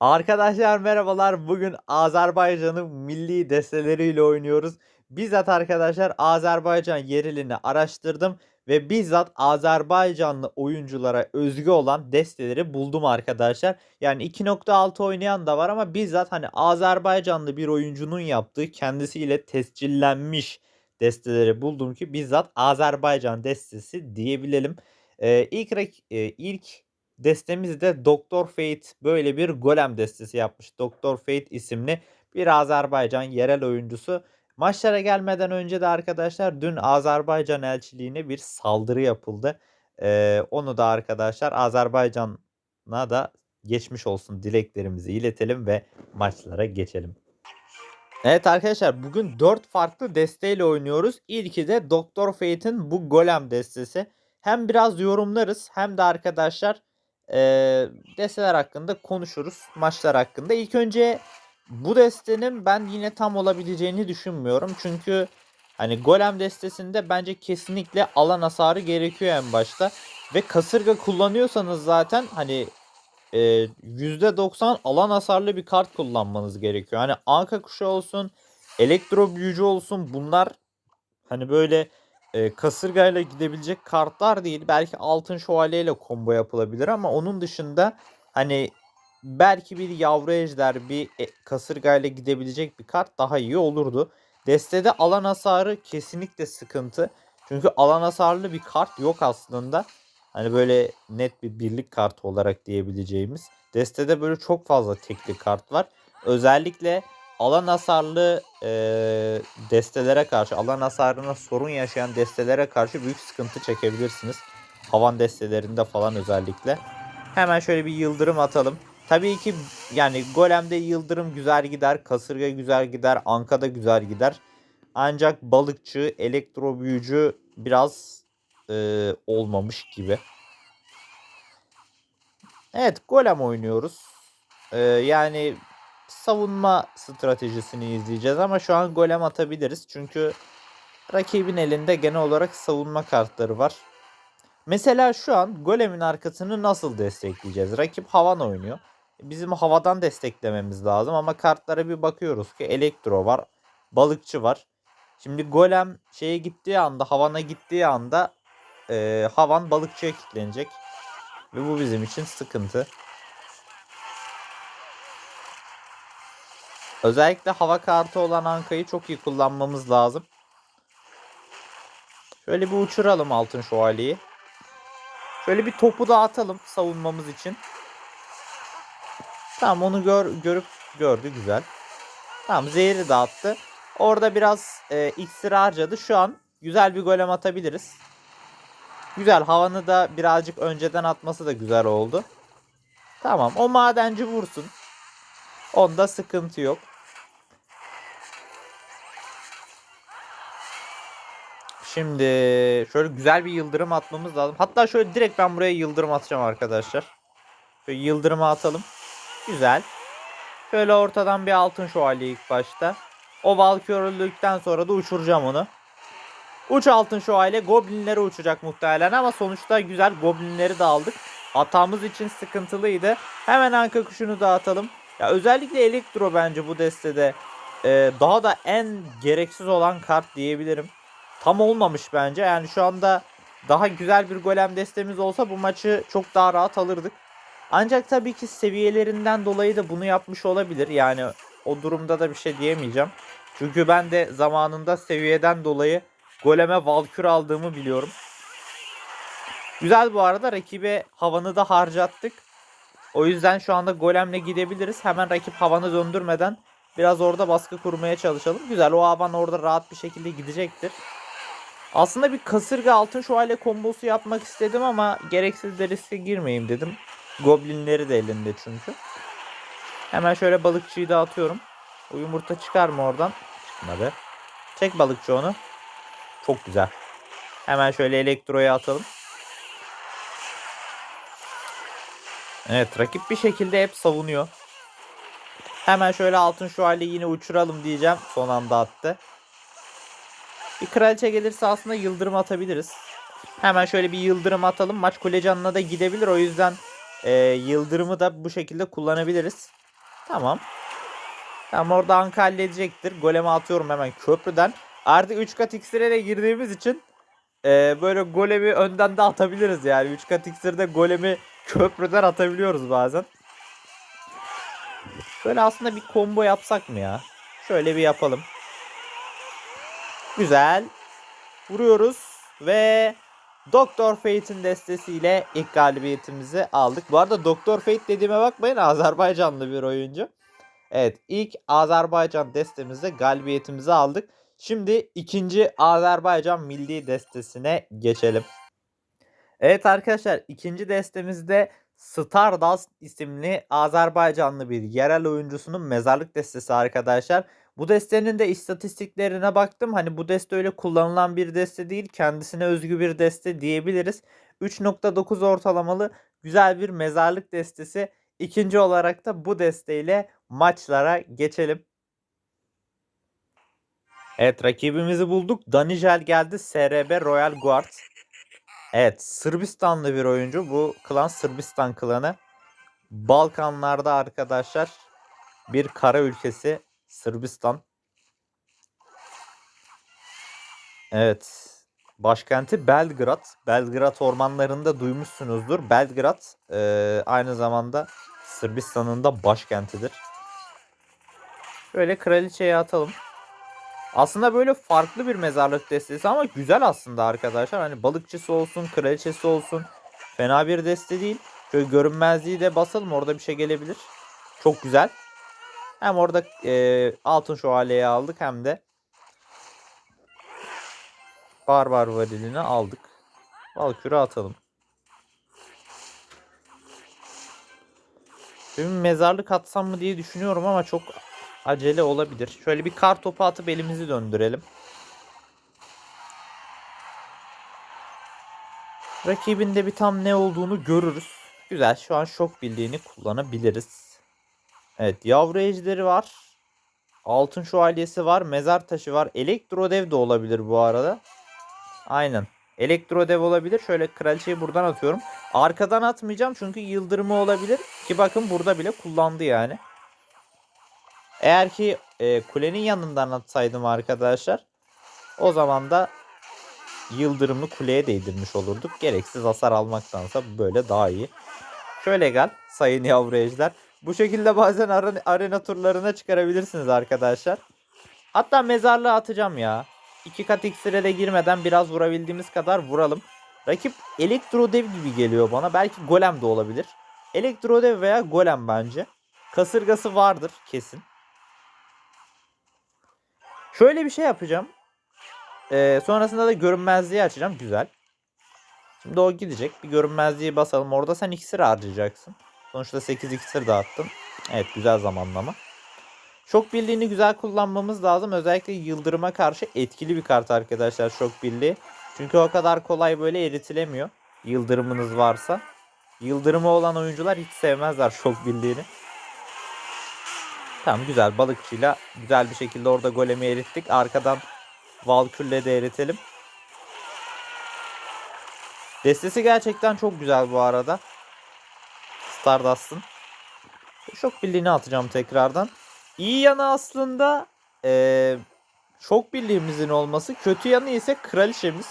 Arkadaşlar merhabalar. Bugün Azerbaycan'ın milli desteleriyle oynuyoruz. Bizzat arkadaşlar Azerbaycan yerilini araştırdım ve bizzat Azerbaycanlı oyunculara özgü olan desteleri buldum arkadaşlar. Yani 2.6 oynayan da var ama bizzat hani Azerbaycanlı bir oyuncunun yaptığı kendisiyle tescillenmiş desteleri buldum ki bizzat Azerbaycan destesi diyebilelim. Ee, ilk e, ilk destemizde Doktor Fate böyle bir golem destesi yapmış. Doktor Fate isimli bir Azerbaycan yerel oyuncusu. Maçlara gelmeden önce de arkadaşlar dün Azerbaycan elçiliğine bir saldırı yapıldı. Ee, onu da arkadaşlar Azerbaycan'a da geçmiş olsun dileklerimizi iletelim ve maçlara geçelim. Evet arkadaşlar bugün 4 farklı desteğiyle oynuyoruz. İlki de Doktor Fate'in bu golem destesi. Hem biraz yorumlarız hem de arkadaşlar eee desteler hakkında konuşuruz. Maçlar hakkında. İlk önce bu destenin ben yine tam olabileceğini düşünmüyorum. Çünkü hani golem destesinde bence kesinlikle alan hasarı gerekiyor en başta. Ve kasırga kullanıyorsanız zaten hani e, %90 alan hasarlı bir kart kullanmanız gerekiyor. Hani anka kuşu olsun, elektro büyücü olsun bunlar hani böyle e, kasırgayla gidebilecek kartlar değil. Belki altın şövalyeyle combo yapılabilir ama onun dışında hani belki bir yavru ejder bir e, kasırgayla gidebilecek bir kart daha iyi olurdu. Destede alan hasarı kesinlikle sıkıntı. Çünkü alan hasarlı bir kart yok aslında. Hani böyle net bir birlik kartı olarak diyebileceğimiz. Destede böyle çok fazla tekli kart var. Özellikle alan hasarlı e, destelere karşı, alan hasarına sorun yaşayan destelere karşı büyük sıkıntı çekebilirsiniz. Havan destelerinde falan özellikle. Hemen şöyle bir yıldırım atalım. Tabii ki yani golemde yıldırım güzel gider, kasırga güzel gider, anka da güzel gider. Ancak balıkçı, elektro büyücü biraz e, olmamış gibi. Evet golem oynuyoruz. E, yani savunma stratejisini izleyeceğiz ama şu an golem atabiliriz. Çünkü rakibin elinde genel olarak savunma kartları var. Mesela şu an golemin arkasını nasıl destekleyeceğiz? Rakip havan oynuyor. Bizim havadan desteklememiz lazım ama kartlara bir bakıyoruz ki elektro var, balıkçı var. Şimdi golem şeye gittiği anda, havana gittiği anda e, havan balıkçıya kilitlenecek. Ve bu bizim için sıkıntı. Özellikle hava kartı olan Anka'yı çok iyi kullanmamız lazım. Şöyle bir uçuralım altın şövalyeyi. Şöyle bir topu da atalım savunmamız için. Tamam onu gör, görüp gördü güzel. Tamam zehri dağıttı. Orada biraz e, iksir harcadı. Şu an güzel bir golem atabiliriz. Güzel havanı da birazcık önceden atması da güzel oldu. Tamam o madenci vursun. Onda sıkıntı yok. Şimdi şöyle güzel bir yıldırım atmamız lazım. Hatta şöyle direkt ben buraya yıldırım atacağım arkadaşlar. Şöyle yıldırımı atalım. Güzel. Şöyle ortadan bir altın şövalye ilk başta. O Valkyrie öldükten sonra da uçuracağım onu. Uç altın şövalye goblinlere uçacak muhtemelen ama sonuçta güzel goblinleri de aldık. Hatamız için sıkıntılıydı. Hemen anka kuşunu dağıtalım. Ya özellikle elektro bence bu destede e, daha da en gereksiz olan kart diyebilirim. Tam olmamış bence. Yani şu anda daha güzel bir golem destemiz olsa bu maçı çok daha rahat alırdık. Ancak tabii ki seviyelerinden dolayı da bunu yapmış olabilir. Yani o durumda da bir şey diyemeyeceğim. Çünkü ben de zamanında seviyeden dolayı goleme Valkür aldığımı biliyorum. Güzel bu arada rakibe havanı da harcattık. O yüzden şu anda golemle gidebiliriz. Hemen rakip havanı döndürmeden biraz orada baskı kurmaya çalışalım. Güzel o havan orada rahat bir şekilde gidecektir. Aslında bir kasırga altın şövalye kombosu yapmak istedim ama gereksiz de riske girmeyeyim dedim. Goblinleri de elinde çünkü. Hemen şöyle balıkçıyı da atıyorum. O yumurta çıkar mı oradan? Çıkmadı. Çek balıkçı onu. Çok güzel. Hemen şöyle elektroya atalım. Evet rakip bir şekilde hep savunuyor. Hemen şöyle altın şövalye yine uçuralım diyeceğim. Son anda attı. Bir kraliçe gelirse aslında yıldırım atabiliriz. Hemen şöyle bir yıldırım atalım. Maç kule da gidebilir. O yüzden e, yıldırımı da bu şekilde kullanabiliriz. Tamam. Tamam orada Anka halledecektir. Golemi atıyorum hemen köprüden. Artık 3 kat iksire girdiğimiz için e, böyle golemi önden de atabiliriz yani. 3 kat iksirde golemi köprüden atabiliyoruz bazen. Şöyle aslında bir combo yapsak mı ya? Şöyle bir yapalım. Güzel. Vuruyoruz ve Doktor Fate'in destesiyle ilk galibiyetimizi aldık. Bu arada Doktor Fate dediğime bakmayın Azerbaycanlı bir oyuncu. Evet ilk Azerbaycan destemizde galibiyetimizi aldık. Şimdi ikinci Azerbaycan milli destesine geçelim. Evet arkadaşlar ikinci destemizde Stardust isimli Azerbaycanlı bir yerel oyuncusunun mezarlık destesi arkadaşlar. Bu destenin de istatistiklerine baktım. Hani bu deste öyle kullanılan bir deste değil. Kendisine özgü bir deste diyebiliriz. 3.9 ortalamalı güzel bir mezarlık destesi. İkinci olarak da bu desteyle maçlara geçelim. Evet rakibimizi bulduk. Danijel geldi. SRB Royal Guard. Evet Sırbistanlı bir oyuncu. Bu klan Sırbistan klanı. Balkanlarda arkadaşlar bir kara ülkesi Sırbistan. Evet. Başkenti Belgrad. Belgrad ormanlarında duymuşsunuzdur. Belgrad e, aynı zamanda Sırbistan'ın da başkentidir. Böyle kraliçeye atalım. Aslında böyle farklı bir mezarlık destesi ama güzel aslında arkadaşlar. Hani balıkçısı olsun, kraliçesi olsun. Fena bir deste değil. Şöyle görünmezliği de basalım orada bir şey gelebilir. Çok güzel. Hem orada e, altın şövalyeyi aldık hem de barbar varilini aldık. Valkür'ü atalım. Şimdi mezarlık atsam mı diye düşünüyorum ama çok acele olabilir. Şöyle bir kar topu atıp elimizi döndürelim. Rakibin de bir tam ne olduğunu görürüz. Güzel şu an şok birliğini kullanabiliriz. Evet yavru ejderi var. Altın şövalyesi var. Mezar taşı var. Elektrodev de olabilir bu arada. Aynen. Elektrodev olabilir. Şöyle kraliçeyi buradan atıyorum. Arkadan atmayacağım çünkü yıldırımı olabilir. Ki bakın burada bile kullandı yani. Eğer ki e, kulenin yanından atsaydım arkadaşlar. O zaman da yıldırımlı kuleye değdirmiş olurduk. Gereksiz hasar almaktansa böyle daha iyi. Şöyle gel sayın yavru ejder. Bu şekilde bazen arena, arena turlarına çıkarabilirsiniz arkadaşlar. Hatta mezarlığa atacağım ya. İki kat iksire de girmeden biraz vurabildiğimiz kadar vuralım. Rakip elektrodev gibi geliyor bana. Belki golem de olabilir. Elektrodev veya golem bence. Kasırgası vardır kesin. Şöyle bir şey yapacağım. Ee, sonrasında da görünmezliği açacağım. Güzel. Şimdi o gidecek. Bir görünmezliği basalım. Orada sen iksir harcayacaksın. Sonuçta 8 iksir dağıttın. Evet güzel zamanlama. Şok birliğini güzel kullanmamız lazım. Özellikle yıldırıma karşı etkili bir kart arkadaşlar şok birliği. Çünkü o kadar kolay böyle eritilemiyor. Yıldırımınız varsa. Yıldırımı olan oyuncular hiç sevmezler şok birliğini. Tamam güzel balıkçıyla güzel bir şekilde orada golemi erittik. Arkadan Valkür'le de eritelim. Destesi gerçekten çok güzel bu arada. Stardust'ın. Şok birliğini atacağım tekrardan. İyi yanı aslında ee, şok birliğimizin olması. Kötü yanı ise kraliçemiz.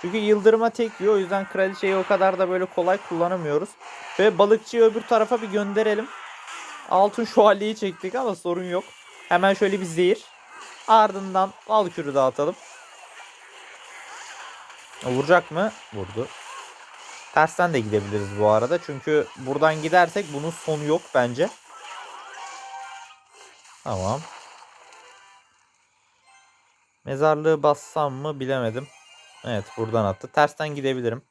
Çünkü yıldırıma tek yiyor. O yüzden kraliçeyi o kadar da böyle kolay kullanamıyoruz. Ve balıkçıyı öbür tarafa bir gönderelim. Altın şövalyeyi çektik ama sorun yok. Hemen şöyle bir zehir. Ardından Valkür'ü dağıtalım. Vuracak mı? Vurdu. Tersten de gidebiliriz bu arada. Çünkü buradan gidersek bunun sonu yok bence. Tamam. Mezarlığı bassam mı bilemedim. Evet buradan attı. Tersten gidebilirim.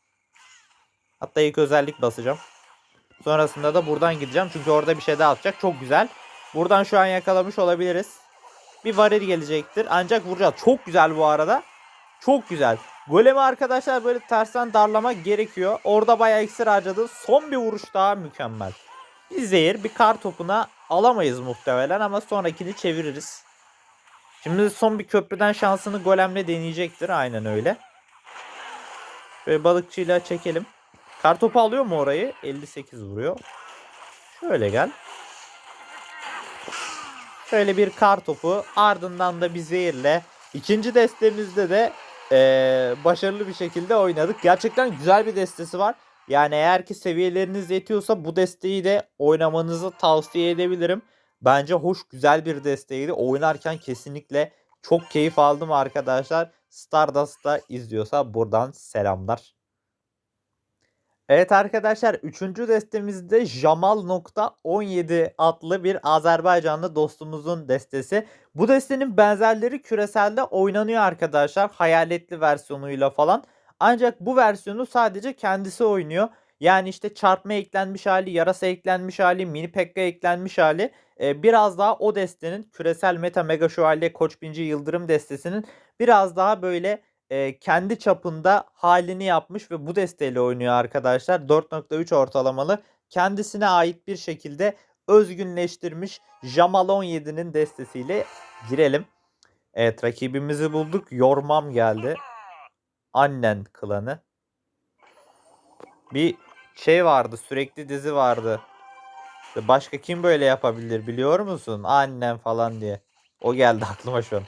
Hatta ilk özellik basacağım. Sonrasında da buradan gideceğim. Çünkü orada bir şey daha atacak. Çok güzel. Buradan şu an yakalamış olabiliriz. Bir varil gelecektir. Ancak vuracağız. Çok güzel bu arada. Çok güzel. Golemi arkadaşlar böyle tersten darlamak gerekiyor. Orada bayağı iksir harcadı. Son bir vuruş daha mükemmel. Bir zehir bir kar topuna alamayız muhtemelen ama sonrakini çeviririz. Şimdi son bir köprüden şansını golemle deneyecektir. Aynen öyle. Böyle balıkçıyla çekelim. Kartopu alıyor mu orayı? 58 vuruyor. Şöyle gel. Şöyle bir kar topu ardından da bir zehirle. İkinci destemizde de eee, başarılı bir şekilde oynadık. Gerçekten güzel bir destesi var. Yani eğer ki seviyeleriniz yetiyorsa bu desteği de oynamanızı tavsiye edebilirim. Bence hoş güzel bir desteğiydi. Oynarken kesinlikle çok keyif aldım arkadaşlar. Stardust'ta izliyorsa buradan selamlar. Evet arkadaşlar 3. destemizde Jamal.17 adlı bir Azerbaycanlı dostumuzun destesi. Bu destenin benzerleri küreselde oynanıyor arkadaşlar. Hayaletli versiyonuyla falan. Ancak bu versiyonu sadece kendisi oynuyor. Yani işte çarpma eklenmiş hali, yarasa eklenmiş hali, mini pekka eklenmiş hali. Ee, biraz daha o destenin küresel meta mega şövalye Koç Binci Yıldırım destesinin biraz daha böyle e, kendi çapında halini yapmış ve bu desteğiyle oynuyor arkadaşlar. 4.3 ortalamalı kendisine ait bir şekilde özgünleştirmiş Jamal 17'nin destesiyle girelim. Evet rakibimizi bulduk. Yormam geldi. Annen klanı. Bir şey vardı sürekli dizi vardı. Başka kim böyle yapabilir biliyor musun? Annem falan diye. O geldi aklıma şu an.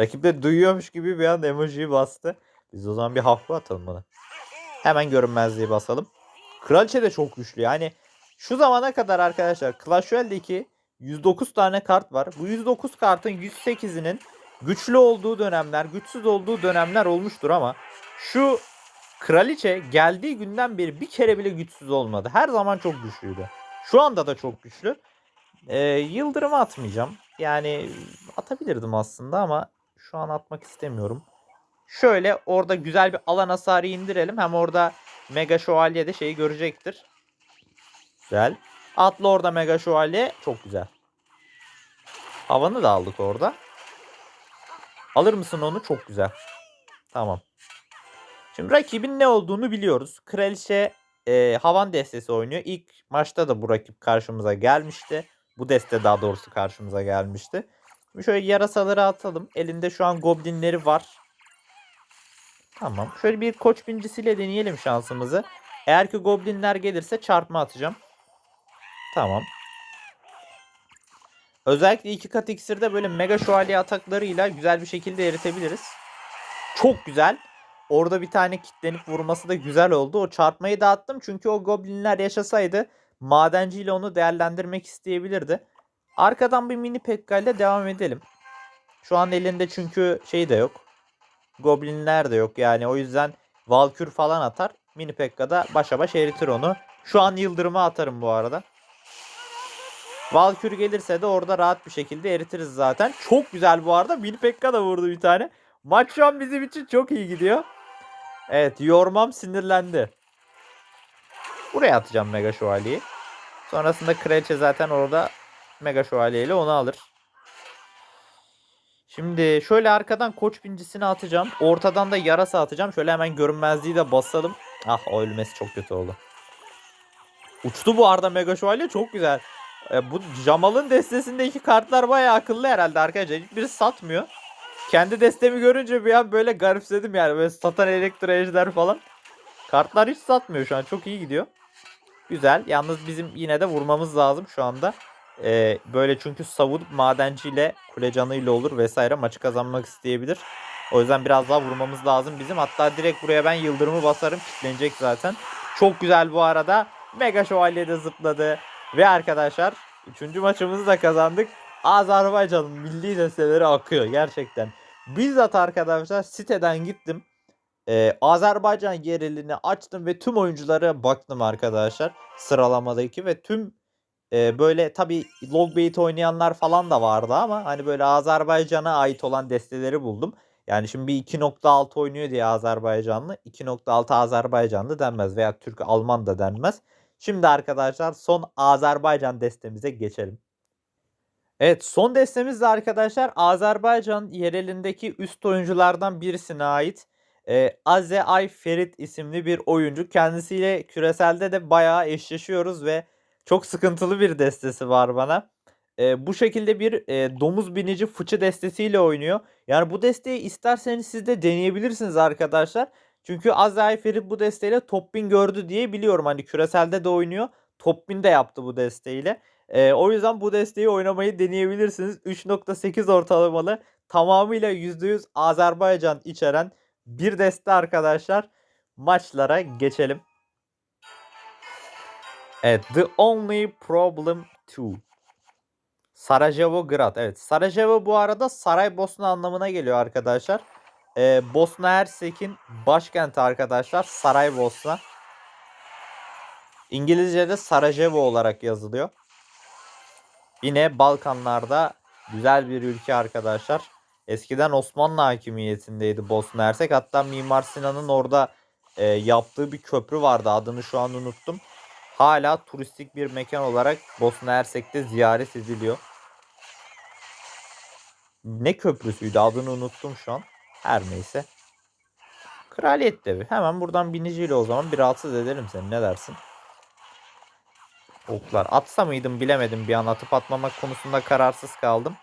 Rakip de duyuyormuş gibi bir an emojiyi bastı. Biz o zaman bir hafif atalım buna. Hemen görünmezliği basalım. Kraliçe de çok güçlü. Yani şu zamana kadar arkadaşlar Clash Royale'deki 109 tane kart var. Bu 109 kartın 108'inin güçlü olduğu dönemler, güçsüz olduğu dönemler olmuştur ama şu kraliçe geldiği günden beri bir kere bile güçsüz olmadı. Her zaman çok güçlüydü. Şu anda da çok güçlü. Ee, yıldırımı atmayacağım. Yani atabilirdim aslında ama şu an atmak istemiyorum. Şöyle orada güzel bir alan hasarı indirelim. Hem orada Mega Şövalye de şeyi görecektir. Güzel. Atla orada Mega Şövalye. Çok güzel. Havanı da aldık orada. Alır mısın onu? Çok güzel. Tamam. Şimdi rakibin ne olduğunu biliyoruz. Kraliçe e, havan destesi oynuyor. İlk maçta da bu rakip karşımıza gelmişti. Bu deste daha doğrusu karşımıza gelmişti. Şöyle yarasaları atalım. Elinde şu an goblinleri var. Tamam. Şöyle bir koç bincisiyle deneyelim şansımızı. Eğer ki goblinler gelirse çarpma atacağım. Tamam. Özellikle iki kat iksirde böyle mega şövalye ataklarıyla güzel bir şekilde eritebiliriz. Çok güzel. Orada bir tane kitlenip vurması da güzel oldu. O çarpmayı dağıttım çünkü o goblinler yaşasaydı madenciyle onu değerlendirmek isteyebilirdi. Arkadan bir mini pekka ile devam edelim. Şu an elinde çünkü şey de yok. Goblinler de yok yani o yüzden Valkür falan atar. Mini pekka da başa baş eritir onu. Şu an yıldırımı atarım bu arada. Valkür gelirse de orada rahat bir şekilde eritiriz zaten. Çok güzel bu arada. Mini pekka da vurdu bir tane. Maç şu an bizim için çok iyi gidiyor. Evet yormam sinirlendi. Buraya atacağım Mega Şövalye'yi. Sonrasında Kraliçe zaten orada Mega Şövalye ile onu alır. Şimdi şöyle arkadan koç bincisini atacağım. Ortadan da yarasa atacağım. Şöyle hemen görünmezliği de basalım. Ah o ölmesi çok kötü oldu. Uçtu bu arada Mega Şövalye çok güzel. E, bu Jamal'ın destesindeki kartlar bayağı akıllı herhalde arkadaşlar. Hiçbirisi satmıyor. Kendi destemi görünce bir an böyle garipsedim yani. Böyle satan elektro ejder falan. Kartlar hiç satmıyor şu an. Çok iyi gidiyor. Güzel. Yalnız bizim yine de vurmamız lazım şu anda. Ee, böyle çünkü savunup madenciyle kule canıyla olur vesaire maçı kazanmak isteyebilir. O yüzden biraz daha vurmamız lazım bizim. Hatta direkt buraya ben yıldırımı basarım. Kitlenecek zaten. Çok güzel bu arada. Mega Şövalye de zıpladı. Ve arkadaşlar 3. maçımızı da kazandık. Azerbaycan'ın milli desteleri akıyor gerçekten. Bizzat arkadaşlar siteden gittim. Ee, Azerbaycan yerilini açtım ve tüm oyunculara baktım arkadaşlar. Sıralamadaki ve tüm e, böyle tabi logbait oynayanlar falan da vardı ama hani böyle Azerbaycan'a ait olan desteleri buldum. Yani şimdi bir 2.6 oynuyor diye Azerbaycanlı 2.6 Azerbaycanlı denmez veya Türk Alman da denmez. Şimdi arkadaşlar son Azerbaycan destemize geçelim. Evet son destemiz de arkadaşlar Azerbaycan yerelindeki üst oyunculardan birisine ait. Ee, Aze Ay Ferit isimli bir oyuncu. Kendisiyle küreselde de bayağı eşleşiyoruz ve çok sıkıntılı bir destesi var bana. Ee, bu şekilde bir e, domuz binici fıçı destesiyle oynuyor. Yani bu desteği isterseniz siz de deneyebilirsiniz arkadaşlar. Çünkü Aze Ay Ferit bu desteğiyle top bin gördü diye biliyorum. Hani küreselde de oynuyor. top 1000 de yaptı bu desteğiyle. Ee, o yüzden bu desteği oynamayı deneyebilirsiniz. 3.8 ortalamalı tamamıyla %100 Azerbaycan içeren bir deste arkadaşlar. Maçlara geçelim. Evet, The Only Problem 2. Sarajevo Grad. Evet, Sarajevo bu arada Saraybosna anlamına geliyor arkadaşlar. Ee, Bosna Hersek'in başkenti arkadaşlar Saraybosna. İngilizce'de Sarajevo olarak yazılıyor. Yine Balkanlarda güzel bir ülke arkadaşlar. Eskiden Osmanlı hakimiyetindeydi Bosna Hersek. Hatta Mimar Sinan'ın orada e, yaptığı bir köprü vardı. Adını şu an unuttum. Hala turistik bir mekan olarak Bosna Hersek'te ziyaret ediliyor. Ne köprüsüydü adını unuttum şu an. Her neyse. Kraliyet devi. Hemen buradan biniciyle o zaman bir rahatsız ederim seni. Ne dersin? Oklar. Atsa mıydım bilemedim bir an. Atıp atmamak konusunda kararsız kaldım.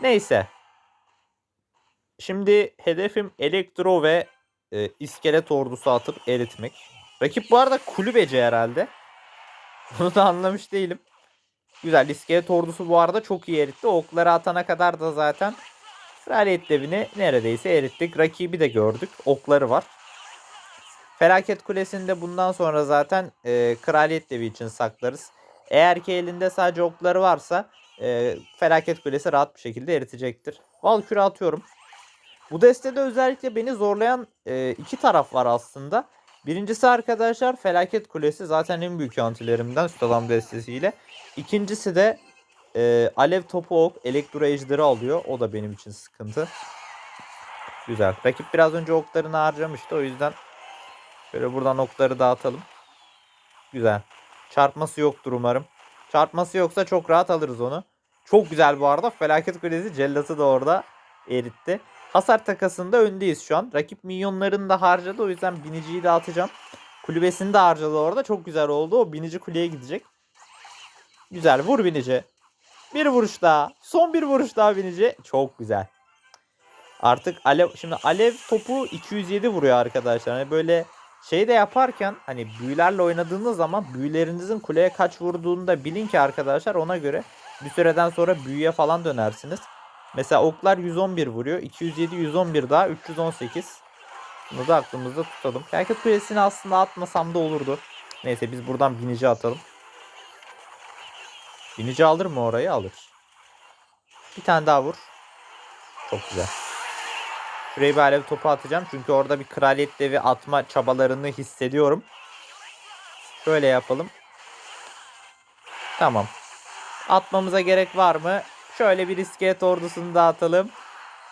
Neyse. Şimdi hedefim elektro ve e, iskelet ordusu atıp eritmek. Rakip bu arada kulübeci herhalde. Bunu da anlamış değilim. Güzel. iskelet ordusu bu arada çok iyi eritti. Okları atana kadar da zaten Kraliyet devini neredeyse erittik. Rakibi de gördük. Okları var. Felaket Kulesi'nde bundan sonra zaten e, Kraliyet devi için saklarız. Eğer ki elinde sadece okları varsa e, Felaket Kulesi rahat bir şekilde eritecektir. Valkür'e atıyorum. Bu destede özellikle beni zorlayan e, iki taraf var aslında. Birincisi arkadaşlar Felaket Kulesi zaten en büyük antilerimden Sütalam destesiyle. İkincisi de e, Alev Topu Ok Elektro Ejderi alıyor. O da benim için sıkıntı. Güzel. Rakip biraz önce oklarını harcamıştı. O yüzden şöyle buradan okları dağıtalım. Güzel. Çarpması yoktur umarım. Çarpması yoksa çok rahat alırız onu. Çok güzel bu arada. Felaket Kulesi cellatı da orada eritti. Hasar takasında öndeyiz şu an. Rakip minyonlarını da harcadı. O yüzden biniciyi de atacağım. Kulübesini de harcadı orada. Çok güzel oldu. O binici kuleye gidecek. Güzel. Vur binici. Bir vuruş daha. Son bir vuruş daha binici. Çok güzel. Artık alev şimdi alev topu 207 vuruyor arkadaşlar. Hani böyle şey de yaparken hani büyülerle oynadığınız zaman büyülerinizin kuleye kaç vurduğunu da bilin ki arkadaşlar ona göre bir süreden sonra büyüye falan dönersiniz. Mesela oklar 111 vuruyor. 207 111 daha 318. Bunu da aklımızda tutalım. Kerket Kulesi'ni aslında atmasam da olurdu. Neyse biz buradan binici atalım. Binici alır mı orayı? Alır. Bir tane daha vur. Çok güzel. Şuraya bir alev topu atacağım. Çünkü orada bir kraliyet devi atma çabalarını hissediyorum. Şöyle yapalım. Tamam. Atmamıza gerek var mı? Şöyle bir iskelet ordusunu da atalım.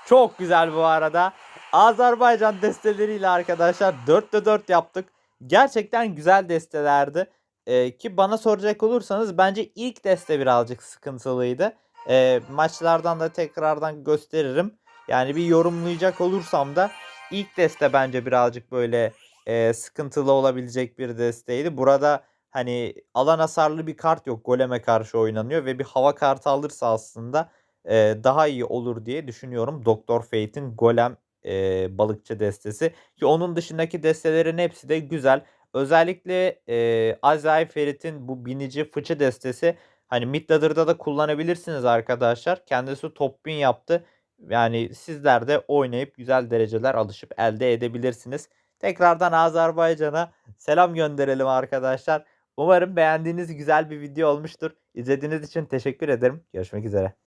Çok güzel bu arada. Azerbaycan desteleriyle arkadaşlar 4'te 4 yaptık. Gerçekten güzel destelerdi. Ee, ki bana soracak olursanız bence ilk deste birazcık sıkıntılıydı. Ee, maçlardan da tekrardan gösteririm. Yani bir yorumlayacak olursam da ilk deste bence birazcık böyle e, sıkıntılı olabilecek bir desteydi. Burada hani alan hasarlı bir kart yok. Goleme karşı oynanıyor ve bir hava kartı alırsa aslında e, daha iyi olur diye düşünüyorum. Doktor Fate'in Golem e, balıkçı destesi. Ki onun dışındaki destelerin hepsi de güzel. Özellikle e, Azai Ferit'in bu binici fıçı destesi hani Midladder'da da kullanabilirsiniz arkadaşlar. Kendisi top 1000 yaptı. Yani sizler de oynayıp güzel dereceler alışıp elde edebilirsiniz. Tekrardan Azerbaycan'a selam gönderelim arkadaşlar. Umarım beğendiğiniz güzel bir video olmuştur. İzlediğiniz için teşekkür ederim. Görüşmek üzere.